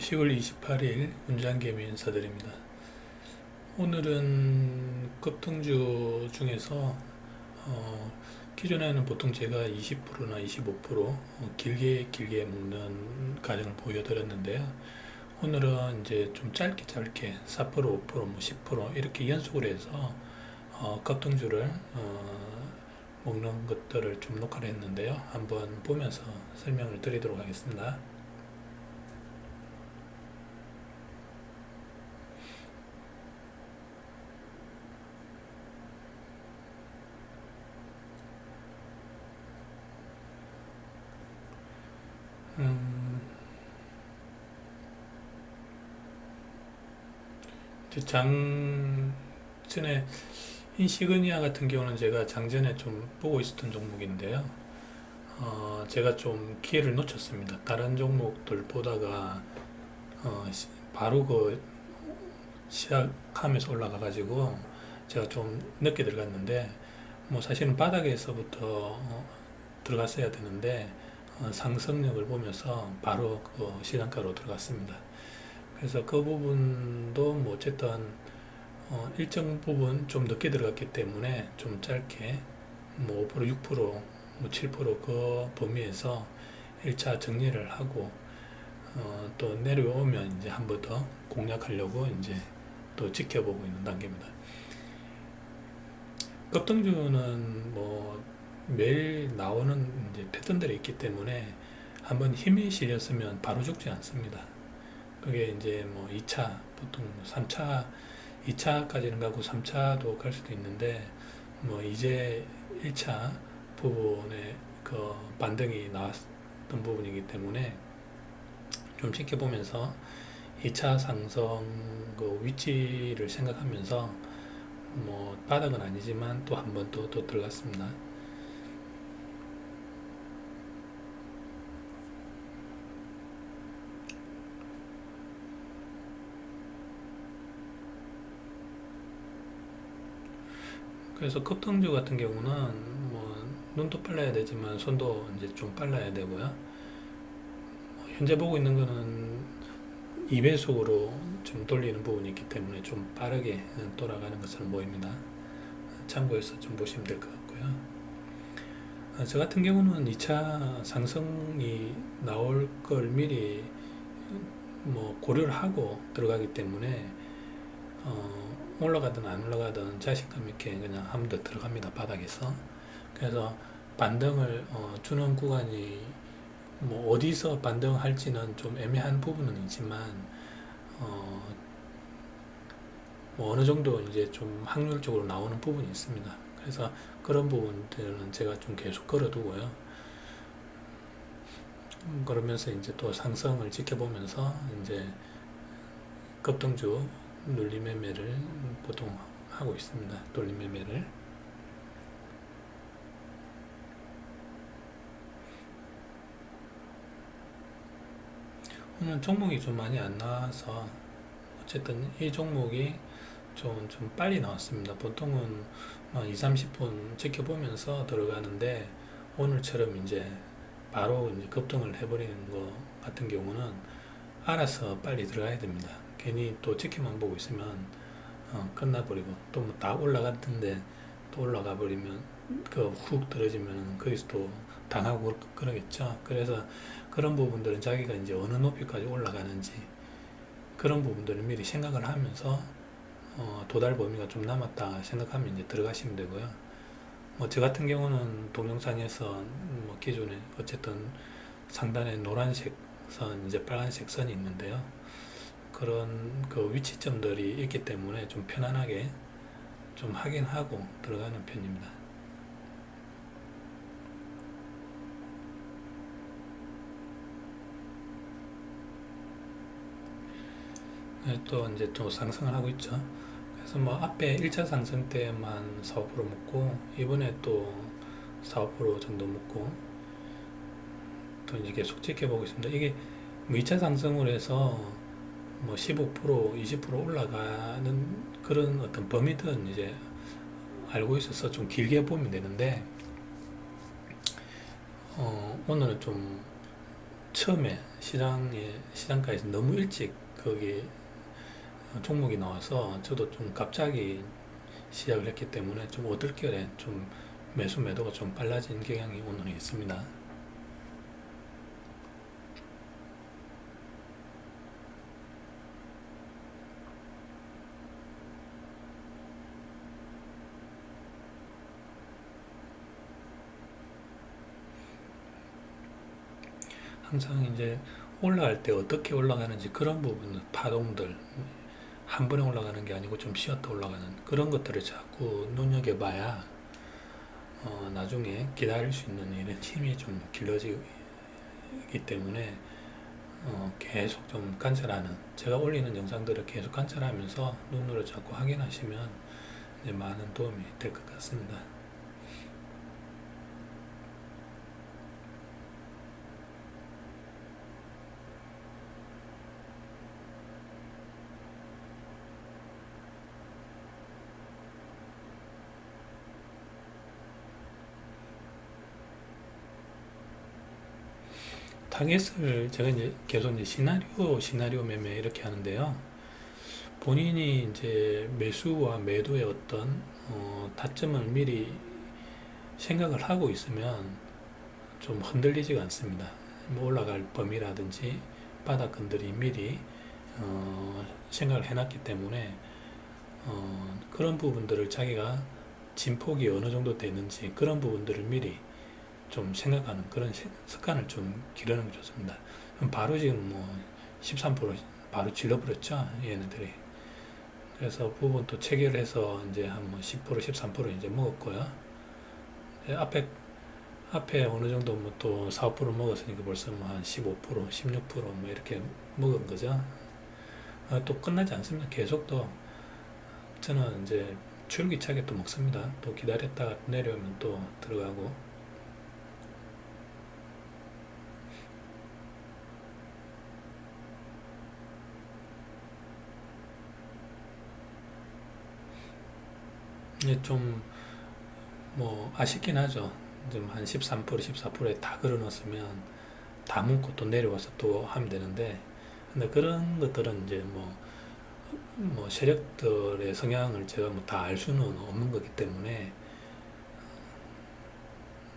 10월 28일 문장개미 인사드립니다. 오늘은 급등주 중에서 어, 기존에는 보통 제가 20%나 25% 어, 길게 길게 먹는 가정을 보여드렸는데요. 오늘은 이제 좀 짧게 짧게 4% 5%뭐 10% 이렇게 연속으로 해서 어, 급등주를 어, 먹는 것들을 좀 녹화를 했는데요. 한번 보면서 설명을 드리도록 하겠습니다. 이제 장 전에 인시그니아 같은 경우는 제가 장전에 좀 보고 있었던 종목인데요. 어, 제가 좀 기회를 놓쳤습니다. 다른 종목들 보다가 어, 시- 바로 그 시작하면서 올라가가지고 제가 좀 늦게 들어갔는데 뭐 사실은 바닥에서부터 어, 들어갔어야 되는데 어, 상승력을 보면서 바로 그 시장가로 들어갔습니다. 그래서 그 부분도 뭐 어쨌든 어, 일정 부분 좀 늦게 들어갔기 때문에 좀 짧게 뭐 5% 6%, 뭐 7%그 범위에서 1차 정리를 하고 어, 또 내려오면 이제 한 번 더 공략하려고 이제 또 지켜보고 있는 단계입니다. 급등주는 뭐 매일 나오는 이제 패턴들이 있기 때문에 한번 힘이 실렸으면 바로 죽지 않습니다. 그게 이제 뭐 2차, 보통 3차, 2차까지는 가고 3차도 갈 수도 있는데 뭐 이제 1차 부분에 그 반등이 나왔던 부분이기 때문에 좀 지켜보면서 2차 상승 그 위치를 생각하면서 뭐 바닥은 아니지만 또 한 번 또 또 들어갔습니다. 그래서 급등주 같은 경우는 뭐 눈도 빨라야 되지만 손도 이제 좀 빨라야 되고요. 뭐 현재 보고 있는 거는 2배속으로 좀 돌리는 부분이 있기 때문에 좀 빠르게 돌아가는 것처럼 보입니다. 참고해서 좀 보시면 될 것 같고요. 어, 저 같은 경우는 2차 상승이 나올 걸 미리 뭐 고려를 하고 들어가기 때문에 어, 올라가든 안 올라가든 자신감 있게 그냥 한 번 더 들어갑니다 바닥에서 그래서 반등을 어, 주는 구간이 뭐 어디서 반등할지는 좀 애매한 부분은 있지만 어, 뭐 어느 정도 이제 좀 확률적으로 나오는 부분이 있습니다. 그래서 그런 부분들은 제가 좀 계속 걸어두고요. 음, 그러면서 이제 또 상승을 지켜보면서 이제 급등주 눌림 매매를 보통 하고 있습니다. 돌림 매매를. 오늘 종목이 좀 많이 안 나와서 어쨌든 이 종목이 좀, 좀 빨리 나왔습니다. 보통은 한 2, 30분 지켜보면서 들어가는데 오늘처럼 이제 바로 이제 급등을 해버리는 거 같은 경우는 알아서 빨리 들어가야 됩니다. 괜히 또 지켜만 보고 있으면 어, 끝나버리고 또 뭐 다 올라갔던데 또 올라가 버리면 그 훅 떨어지면 거기서 또 당하고 그러- 그러겠죠. 그래서 그런 부분들은 자기가 이제 어느 높이까지 올라가는지 그런 부분들을 미리 생각을 하면서 어, 도달 범위가 좀 남았다 생각하면 이제 들어가시면 되고요. 뭐 저 같은 경우는 동영상에서 뭐 기존에 어쨌든 상단에 노란색 선 이제 빨간색 선이 있는데요. 그런 그 위치점들이 있기 때문에 좀 편안하게 좀 확인하고 들어가는 편입니다. 네, 또 이제 또 상승을 하고 있죠. 그래서 뭐 앞에 1차 상승 때만 4, 5% 먹고 이번에 또 4, 5% 정도 먹고 또 이제 계속 지켜보고 있습니다. 이게 뭐 2차 상승을 해서 뭐 15%, 20% 올라가는 그런 어떤 범위들은 이제 알고 있어서 좀 길게 보면 되는데 어, 오늘은 좀 처음에 시장에 시장가에서 너무 일찍 거기 어, 종목이 나와서 저도 좀 갑자기 시작을 했기 때문에 좀 어떨결에 좀 매수 매도가 좀 빨라진 경향이 오늘 있습니다. 항상 이제 올라갈 때 어떻게 올라가는지 그런 부분 파동들 한 번에 올라가는 게 아니고 좀 쉬었다 올라가는 그런 것들을 자꾸 눈여겨봐야 어, 나중에 기다릴 수 있는 이런 힘이 좀 길러지기 때문에 어, 계속 좀 관찰하는 제가 올리는 영상들을 계속 관찰하면서 눈으로 자꾸 확인하시면 많은 도움이 될 것 같습니다. 타겟을 제가 이제 계속 이제 시나리오 시나리오 매매 이렇게 하는데요. 본인이 이제 매수와 매도의 어떤 어, 타점을 미리 생각을 하고 있으면 좀 흔들리지가 않습니다. 뭐 올라갈 범위라든지 바닥근들이 미리 어, 생각을 해놨기 때문에 어, 그런 부분들을 자기가 진폭이 어느 정도 되는지 그런 부분들을 미리 좀 생각하는 그런 시- 습관을 좀 기르는 게 좋습니다. 바로 지금 뭐 13% 바로 질러버렸죠 얘네들이. 그래서 부분 또 체결해서 이제 한 뭐 10% 13% 이제 먹었고요. 이제 앞에 앞에 어느 정도 뭐 또 4, 5% 먹었으니까 벌써 뭐 한 15%, 16%뭐 이렇게 먹은 거죠. 아, 또 끝나지 않습니다. 계속 또 저는 이제 줄기차게 또 먹습니다. 또 기다렸다가 내려오면 또 들어가고 이게 좀뭐 아쉽긴 하죠. 좀 한 13%, 14%에 다 걸어놨으면 다 묻고 또 내려와서 또 하면 되는데 근데 그런 것들은 이제 뭐, 뭐 세력들의 성향을 제가 뭐 다 알 수는 없는 거기 때문에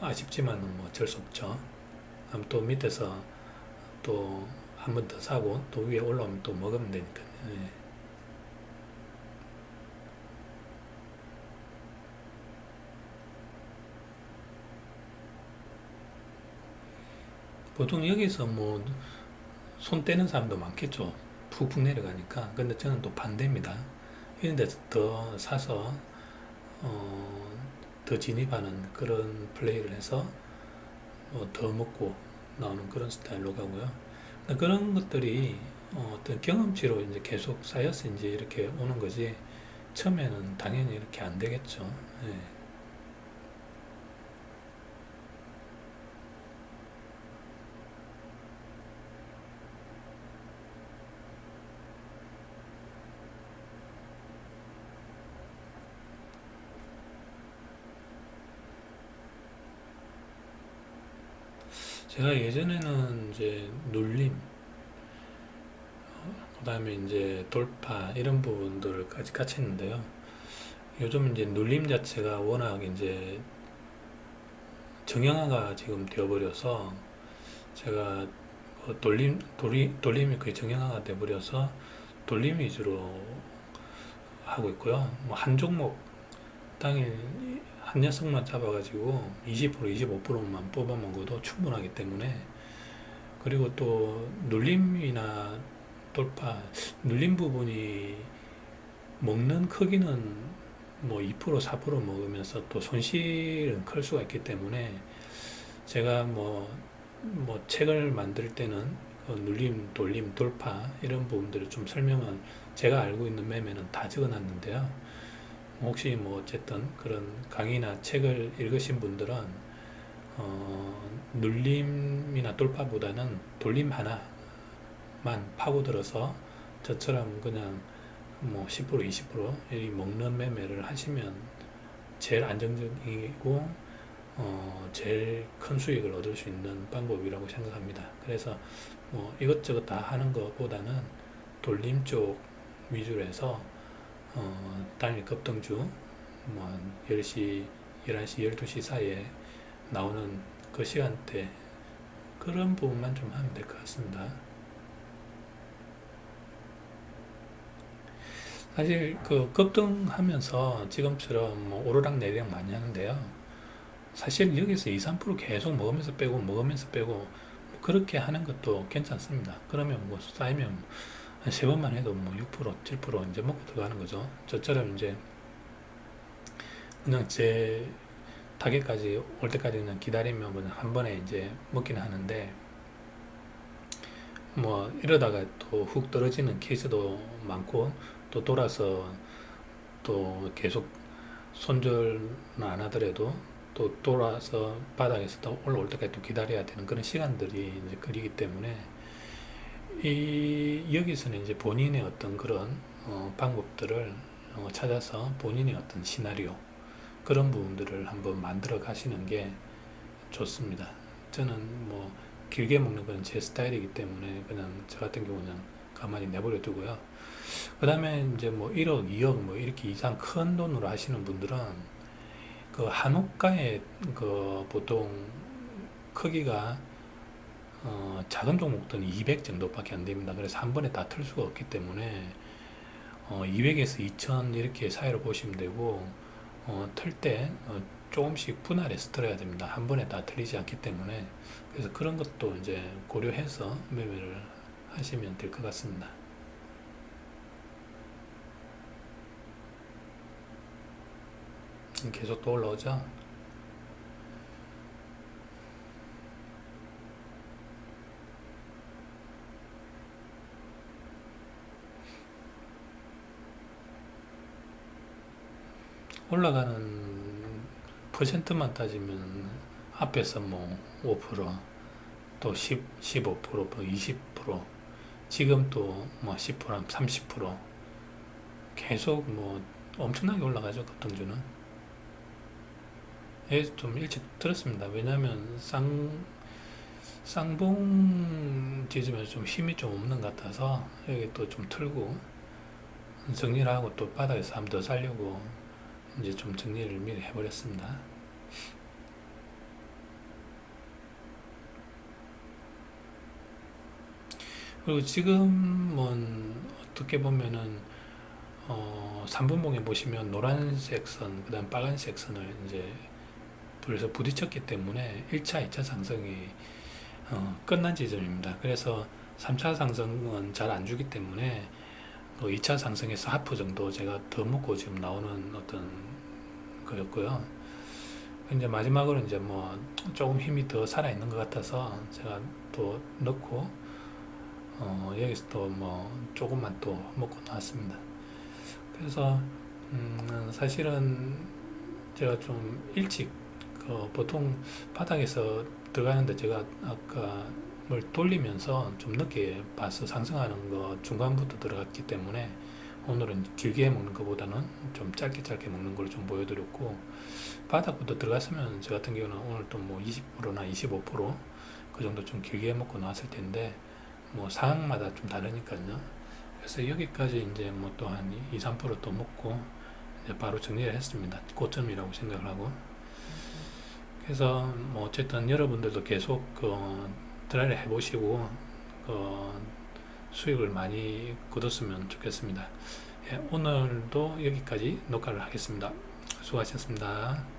아쉽지만 뭐 어쩔 수 없죠. 그럼 또 밑에서 또 한 번 더 사고 또 위에 올라오면 또 먹으면 되니까. 예. 보통 여기서 뭐 손 떼는 사람도 많겠죠. 푹푹 내려가니까. 근데 저는 또 반대입니다. 이런 데서 더 사서 어, 더 진입하는 그런 플레이를 해서 어, 더 먹고 나오는 그런 스타일로 가고요. 그런 것들이 어, 떤 경험치로 이제 계속 쌓여서 이제 이렇게 오는 거지. 처음에는 당연히 이렇게 안 되겠죠. 예. 제가 예전에는 이제 눌림, 그 다음에 이제 돌파 이런 부분들까지 같이 했는데요. 요즘 이제 눌림 자체가 워낙 이제 정형화가 지금 되어버려서 제가 그 돌림 돌이, 돌림이 거의 정형화가 돼버려서 돌림 위주로 하고 있고요. 뭐 한 종목 당일 한 녀석만 잡아가지고 20% 25%만 뽑아 먹어도 충분하기 때문에 그리고 또 눌림이나 돌파 눌림 부분이 먹는 크기는 뭐 2% 4% 먹으면서 또 손실은 클 수가 있기 때문에 제가 뭐, 뭐 책을 만들 때는 그 눌림, 돌림, 돌파 이런 부분들을 좀 설명은 제가 알고 있는 매매는 다 적어 놨는데요. 혹시 뭐 어쨌든 그런 강의나 책을 읽으신 분들은 어, 눌림이나 돌파보다는 돌림 하나만 파고들어서 저처럼 그냥 뭐 10% 20%이 먹는 매매를 하시면 제일 안정적이고 어, 제일 큰 수익을 얻을 수 있는 방법이라고 생각합니다. 그래서 뭐 이것저것 다 하는 것보다는 돌림 쪽 위주로 해서 어, 단일 급등주 뭐 10시, 11시, 12시 사이에 나오는 그 시간대 그런 부분만 좀 하면 될 것 같습니다. 사실 그 급등하면서 지금처럼 뭐 오르락 내리락 많이 하는데요. 사실 여기서 2, 3% 계속 먹으면서 빼고 먹으면서 빼고 뭐 그렇게 하는 것도 괜찮습니다. 그러면 뭐 쌓이면 한 세 번만 해도 뭐 6%, 7% 이제 먹고 들어가는 거죠. 저처럼 이제 그냥 제 타겟까지 올 때까지 그냥 기다리면 그냥 한 번에 이제 먹기는 하는데 뭐 이러다가 또 훅 떨어지는 케이스도 많고 또 돌아서 또 계속 손절은 안 하더라도 또 돌아서 바닥에서 또 올라올 때까지 또 기다려야 되는 그런 시간들이 이제 걸리기 때문에 이 여기서는 이제 본인의 어떤 그런 어, 방법들을 어, 찾아서 본인의 어떤 시나리오 그런 부분들을 한번 만들어 가시는 게 좋습니다. 저는 뭐 길게 먹는 건 제 스타일이기 때문에 그냥 저 같은 경우는 가만히 내버려 두고요. 그 다음에 이제 뭐 1억, 2억 뭐 이렇게 이상 큰 돈으로 하시는 분들은 그 한옥가의 그 보통 크기가 어 작은 종목들은 200 정도밖에 안 됩니다. 그래서 한 번에 다 틀 수가 없기 때문에 어 200에서 2000 이렇게 사이로 보시면 되고 어 틀때 어 조금씩 분할해서 틀어야 됩니다. 한 번에 다 틀리지 않기 때문에 그래서 그런 것도 이제 고려해서 매매를 하시면 될 것 같습니다. 계속 또 올라오죠. 올라가는 퍼센트만 따지면 앞에서 뭐 5%또 10, 15%, 뭐 20% 지금 또 뭐 10%, 30% 계속 뭐 엄청나게 올라가죠 급등주는 예, 좀 일찍 들었습니다. 왜냐하면 쌍 쌍봉 지점에서 좀 힘이 좀 없는 것 같아서 여기 또 좀 틀고 정리를 하고 또 바닥에서 한번 더 살려고 이제 좀 정리를 미리 해버렸습니다. 그리고 지금은 어떻게 보면은 어 3분봉에 보시면 노란색 선, 그 다음 빨간색 선을 이제 그래서 부딪혔기 때문에 1차, 2차 상승이 어 끝난 지점입니다. 그래서 3차 상승은 잘 안 주기 때문에 뭐 2차 상승에서 하프 정도 제가 더 먹고 지금 나오는 어떤 거였고요. 이제 마지막으로 이제 뭐 조금 힘이 더 살아 있는 것 같아서 제가 또 넣고 어 여기서 또 뭐 조금만 또 먹고 나왔습니다. 그래서 음 사실은 제가 좀 일찍 그 보통 바닥에서 들어가는데 제가 아까 뭘 돌리면서 좀 늦게 봐서 상승하는 거 중간부터 들어갔기 때문에 오늘은 길게 먹는 것보다는 좀 짧게 짧게 먹는 걸 좀 보여드렸고 바닥부터 들어갔으면 저 같은 경우는 오늘 또 뭐 20%나 25%그 정도 좀 길게 먹고 나왔을 텐데 뭐 상황마다 좀 다르니까요. 그래서 여기까지 이제 뭐 또 한 2, 3%또 먹고 이제 바로 정리를 했습니다. 고점이라고 생각을 하고. 그래서 뭐 어쨌든 여러분들도 계속 그 드라이를 해보시고 그 수익을 많이 거뒀으면 좋겠습니다. 예, 오늘도 여기까지 녹화를 하겠습니다. 수고하셨습니다.